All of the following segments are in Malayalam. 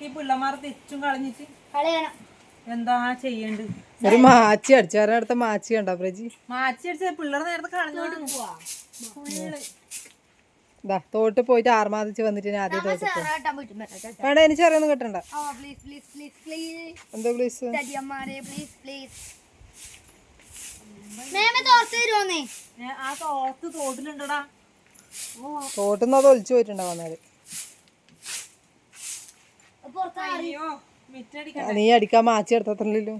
നോക്കി പിള്ളമാർ തെച്ചും കളഞ്ഞിട്ട് കളയണം. എന്താ ചെയ്യണ്ട്? ഒരു മാച്ചി അടിച്ചാറ് അടുത്ത മാച്ചി കണ്ടോ പ്രജി? മാച്ചി അടിച്ച പിള്ളേർ നേരത്തെ കളഞ്ഞോണ്ട് പോവാ. ഇതാ തോട്ട് പോയിട്ട് ആർമാദിച്ച് വന്നിട്ട് ഞാൻ ആദ്യം തോട്ട് വേണ്ട എനിക്ക് ചെറിയൊന്നും കിട്ടണ്ട. എന്താ പ്ലീസ് തടിയന്മാരെ പ്ലീസ് പ്ലീസ് മേമ തോർത്ത് തരുമോന്നേ ഏ, ആ തോർത്ത് തോട്ടിലുണ്ടടാ തോട്ടുന്ന് അത് ഒലിച്ചു പോയിട്ടുണ്ടാവും അന്നേരം പുറത്ത് അയ്യോ മിറ്റടിക്ക നീ അടിക്കാൻ മാച്ചി എടുത്തല്ലോ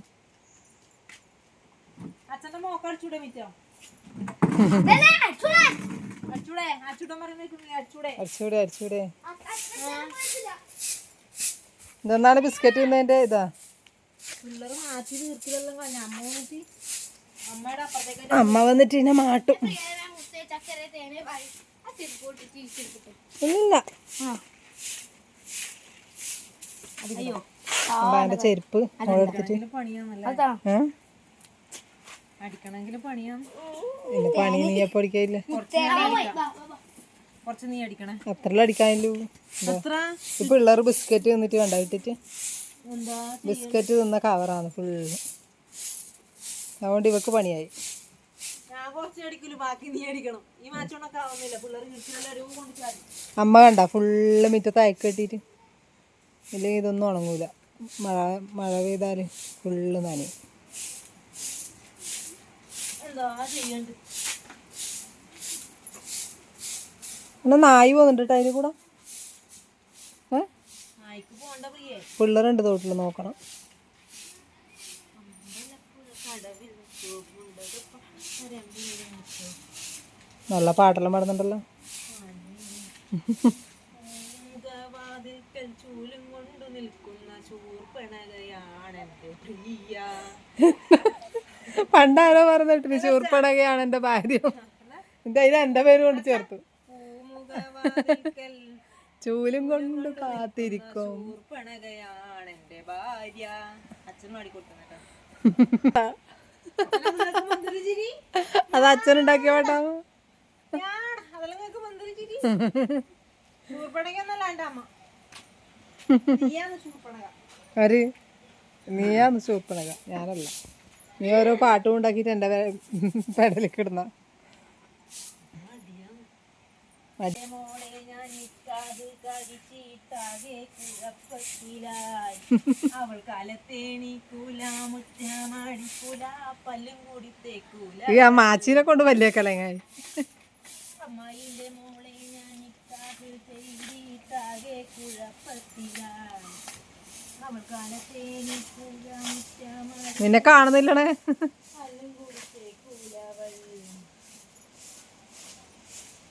അച്ഛന്റെ മോക്ക അടിച്ചൂടെ മിറ്റോ? ഇതെന്താണ് ബിസ്ക്കറ്റ് തിന്നതിന്റെ ഇതാ? അമ്മ വന്നിട്ട് ഇതിനെ മാട്ടും. ഇല്ല അയ്യോ അതിന്റെ ചെരുപ്പ് എടുത്തിട്ട് അടിക്കണമെങ്കിൽ പണി നീ എപ്പോ അടിക്കായില്ല കുറച്ച് നീ അടിക്കണേ. എത്ര അടിക്കാനില്ലൂ. എത്ര? ഈ പിള്ളേർ ബിസ്ക്കറ്റ് തിന്നിട്ട് കണ്ടായിട്ടിട്ട് ബിസ്ക്കറ്റ് തിന്ന കവറാണ് ഫുള്ള്. അതുകൊണ്ട് ഇവക്ക് പണിയായി. ഞാൻ കുറച്ച് അടിക്കലു ബാക്കി നീ അടിക്കണം. ഈ മാച്ചോണൊക്കെ ആവുന്നില്ല. പിള്ളേർ കിടക്കില്ലെല്ലാവരും കൊണ്ട് ചാടി. അമ്മ കണ്ട ഫുള്ള് മിറ്റത്ത് അയക്കെട്ടിട്ട് ഇല്ലെങ്കിൽ ഇതൊന്നും ഉണങ്ങൂല. മഴ മഴ പെയ്താൽ ഫുള്ള് നനയും. എന്നാ നായി പോകുന്നുണ്ട് അതിൽ കൂടെ ഏ? പിള്ളേരുണ്ട് തോട്ടിൽ നോക്കണം. നല്ല പാട്ടെല്ലാം പാടുന്നുണ്ടല്ലോ വാതിൽക്കൽ ചൂലും നിൽക്കുന്ന പ്രിയ. പണ്ടാരോ പറഞ്ഞിട്ട് ചൂർപ്പടകയാണ് എന്റെ ഭാര്യ. അതിൽ എന്റെ പേര് കൊണ്ട് ചേർത്തു. ചൂലും കൊണ്ട് കാത്തിരിക്കും. ഭാര്യ. അച്ഛൻ അത് അച്ഛനുണ്ടാക്കിയ പാട്ടാണോ അതെല്ലാം കേൾക്ക് മന്ത്രിച്ചിരി ചൂർപ്പണകൊന്നല്ല എന്റെ അമ്മ. ആര്? നീയാന്ന് ചൂപ്പണക ഞാനല്ല. നീ ഓരോ പാട്ടും ഉണ്ടാക്കിയിട്ട് എന്റെ പെടലേക്ക് ഇടുന്ന മോളെ ഞാൻ നിക്കാതെ കഴിച്ചിട്ടാകെ കുഴപ്പത്തിലായി അവൾ കാലത്തേണിക്കൂല മുറ്റമാടിക്കൂല പല്ലും കൂടി തേക്കൂല ഈ ആ മാച്ചിനെ കൊണ്ട് വലിയ കലങ്ങായി അമ്മായിന്റെ നിന്നെ കാണുന്നില്ലണേ.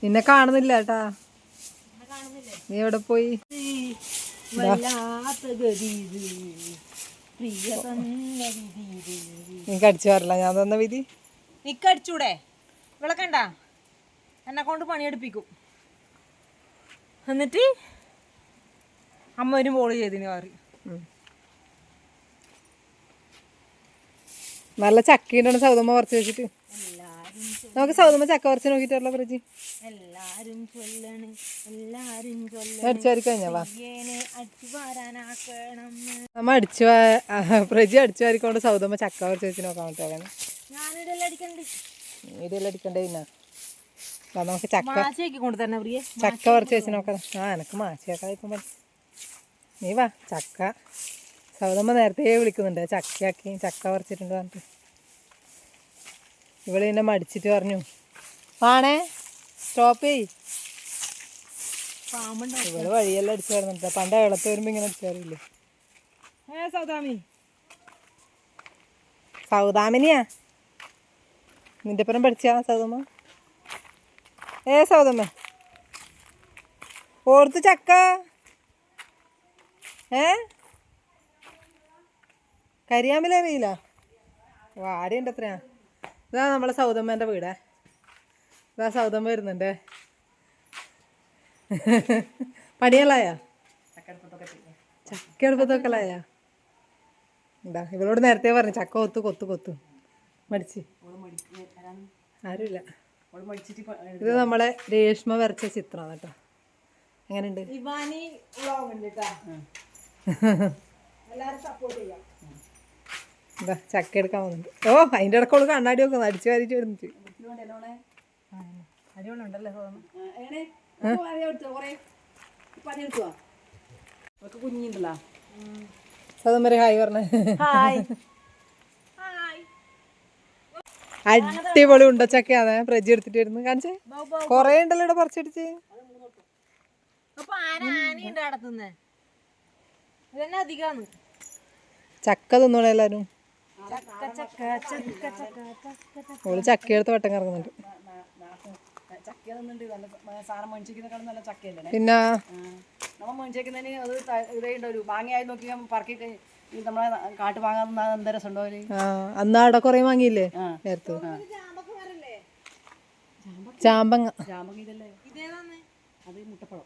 നിന്നെ കാണുന്നില്ല കേട്ടാ നീ എവിടെ പോയി? നിനക്ക് അടിച്ചു വരില്ല ഞാൻ തന്ന വിധി. നിക്ക് അടിച്ചൂടെ വിളക്കണ്ട. എന്നെ കൊണ്ട് പണിയെടുപ്പിക്കും. എന്നിട്ട് അമ്മ ഒരു മോൾ ചെയ്തിന് മാറി നല്ല നല്ല ചക്കയുണ്ടാണ് സൗദമ്മ പറിച്ച് വെച്ചിട്ട്. നമുക്ക് സൗദമ്മ ചക്ക പറിച്ച് നോക്കിയിട്ടുള്ള പ്രജി എല്ലാരും ചൊല്ലണ് ചൊല്ലണ്. നമ്മ അടിച്ചു പ്രജി അടിച്ചു വാരിക്കൊണ്ട് സൗദമ്മ ചക്ക പറിച്ച് വെച്ച് നോക്കാൻ പറ്റുമോ ഞാനിതെല്ലാം അടിക്കണ്ട്. പിന്നെ നമുക്ക് ചക്ക കൊണ്ട് തന്നെ ചക്ക പറിച്ച് വെച്ച് നോക്കാം. ആ എനക്ക് മാച്ചിയൊക്കെ ഇപ്പം മതി. നീ വാ ചക്ക. സൗദമ്മ നേരത്തെ വിളിക്കുന്നുണ്ട്. ചക്കയാക്കി ചക്ക പറിച്ചിട്ടുണ്ട് പറഞ്ഞിട്ട്. ഇവിടെ എന്നെ മടിച്ചിട്ട് പറഞ്ഞു. ആണേ സ്റ്റോപ്പ് ചെയ് ഇവിടെ വഴിയെല്ലാം അടിച്ചു വരുന്നുണ്ട് പണ്ട് വെള്ളത്ത് വരുമ്പോ ഇങ്ങനെ അടിച്ചു കയറില്ലേ ഏ സൗദാമി. സൗദാമിനിയാ? നിന്റെ പുറം പഠിച്ചാ സൗദമ്മ? ഏ സൗദമ്മ. ഓർത്ത് ചക്ക. ഏ? കരിയാമ്പല അറിയില്ല വാടിയുണ്ട് എത്രയാ ഇതാ നമ്മളെ സൗദമ്മേന്റെ വീടേ. ഇതാ സൗദമ്മ വരുന്നുണ്ട്. പണിയല്ലായ ചക്ക അടുപ്പത്തൊക്കെ ആയ എന്താ ഇവളോട് നേരത്തെ പറഞ്ഞു ചക്ക കൊത്തു കൊത്തു കൊത്തു. മടിച്ച്. ആരുമില്ല. ഇത് നമ്മളെ രേഷ്മ വരച്ച ചിത്രമാണ് കേട്ടോ. എങ്ങനെയുണ്ട്? എന്താ ചക്ക എടുക്കാൻ വന്നിട്ട്. ഓ അതിന്റെ ഇടയ്ക്കുള്ള കണ്ണാടി നോക്കുന്നു അടിച്ചു വാരിച്ച് വരുന്നിട്ട് അടിപൊളിയുണ്ടല്ലേ പണിയെടുക്കുവാ കുഞ്ഞിണ്ടല്ലോ. സതം വരെ ഹായ് പറഞ്ഞ. ഹായ്. അടിപൊളി ഉണ്ട ചക്കയാണ് പ്രജി എടുത്തിട്ട് വരുന്നു. കാണിച്ചേ? കൊറേ ഉണ്ടല്ലോ ഇവിടെ പറിച്ചടിച്ച്. അപ്പൊ ആന ആനയുണ്ട് നടത്തുന്നേ ഇതന്നെ അധികമാണ് ചക്ക തിന്നോളെ എല്ലാരും? ഓൾ ചക്ക എടുത്ത് വട്ടം കറങ്ങുന്നുണ്ട്. ചക്ക തിന്നുണ്ട് നല്ല സാധനം മേടിച്ചിരിക്കുന്നേക്കാളും നല്ല ചക്കയല്ലേ പിന്നെ? നമ്മൾ മേടിച്ചേക്കുന്നതിന് അത് ത- ഇതേ ഉണ്ടാവും മാങ്ങയായി നോക്കി പറക്കി നമ്മളെ കാട്ടു വാങ്ങാൻ എന്താ രസം ഉണ്ടാവില്ലേ ആ അന്ന് അവിടെ കൊറേ വാങ്ങിയില്ലേ? നേരത്തെ. ചാമ്പങ്ങ. ഇതല്ലേ? അത് മുട്ടപ്പഴം.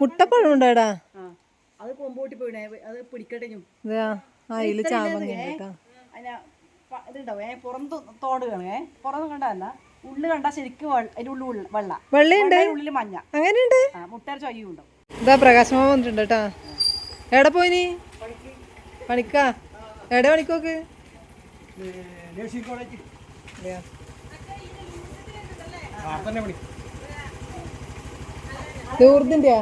മുട്ടപ്പഴം ഉണ്ടാടാ? ആ. അത് കൊമ്പോട്ടി പോയിടേ അത് പിടിക്കട്ടെ ചാമ്പങ്ങ ഇതുണ്ടാവും. ഏ പുറം തോട് കാണേ പുറം കണ്ടല്ല ഉള്ളു കണ്ടാ ശരിക്കും അതിന്റെ ഉള്ളു വെള്ള വെള്ള. വെള്ളയുണ്ട്? ഉള്ളിൽ മഞ്ഞ. അങ്ങനെയുണ്ട്? മുട്ടേര ചൊയ്യും ഉണ്ടാവും. ഇതാ പ്രകാശമാ വന്നിട്ടുണ്ട് കേട്ടാ. എവിടെ പോയിനി പണിക്കാ? എവിടെ പണിക്കോക്ക് ഇതെയാ. ലൂർദിന്റെയാ?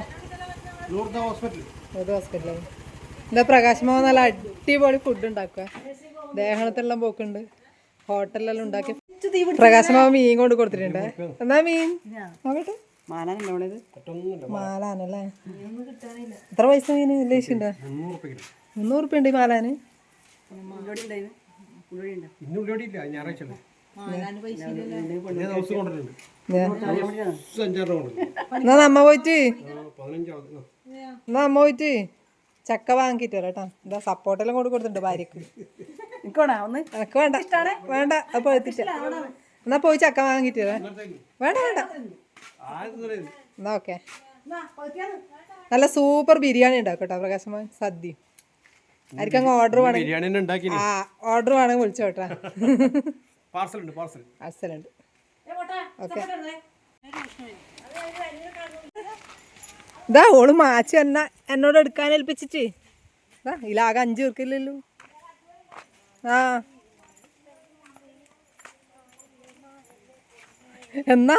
ലൂർദ് ഹോസ്പിറ്റലായി എന്താ പ്രകാശമാവ നല്ല അടിപൊളി ഫുഡ് ഉണ്ടാക്കുക ദേഹണത്തെല്ലാം പോക്കുണ്ട്. ഹോട്ടലിലെല്ലാം ഉണ്ടാക്കി. പ്രകാശമാവ മീൻ കൊണ്ട് കൊടുത്തിട്ടുണ്ട്. എന്നാ മീൻ? നോക്കട്ടെ. മാലാനല്ലേ? എത്ര പൈസ മീൻ ഉദ്ദേശിക്കണ്ട മുന്നൂറ് റുപ്യ ഉണ്ട് ഈ മാലാന്. എന്നാ നമ്മ പോയിട്ട് എന്നാ അമ്മ പോയിട്ട് ചക്ക വാങ്ങിയിട്ട് വരാം കേട്ടോ. എന്താ സപ്പോർട്ടെല്ലാം കൊണ്ട് കൊടുത്തിട്ടുണ്ട് ഭാര്യക്ക്. എനക്ക് വേണ്ട. വേണ്ട. അപ്പൊ എത്തിച്ച. എന്നാ പോയി ചക്ക വാങ്ങിയിട്ട് വരാം. വേണ്ട വേണ്ട. എന്നാ ഓക്കെ. നല്ല സൂപ്പർ ബിരിയാണി ഉണ്ടാക്കും കേട്ടോ പ്രകാശമാൻ സദ്യ. ആർക്കങ്ങ് ഓർഡർ വേണമെങ്കിൽ. ആ ഓർഡർ വേണമെങ്കിൽ വിളിച്ചോ കേട്ടാ. പാർസൽ ഉണ്ട് പാർസൽ അസലുണ്ട് ഓക്കെ. ഇതാ ഓൾ മാച്ച് എന്ന എന്നോട് എടുക്കാൻ ഏൽപ്പിച്ചിട്ട്. ഇതാ ഇതിലാകെ അഞ്ച് പേർക്കില്ലല്ലോ. ആ. എന്നാ?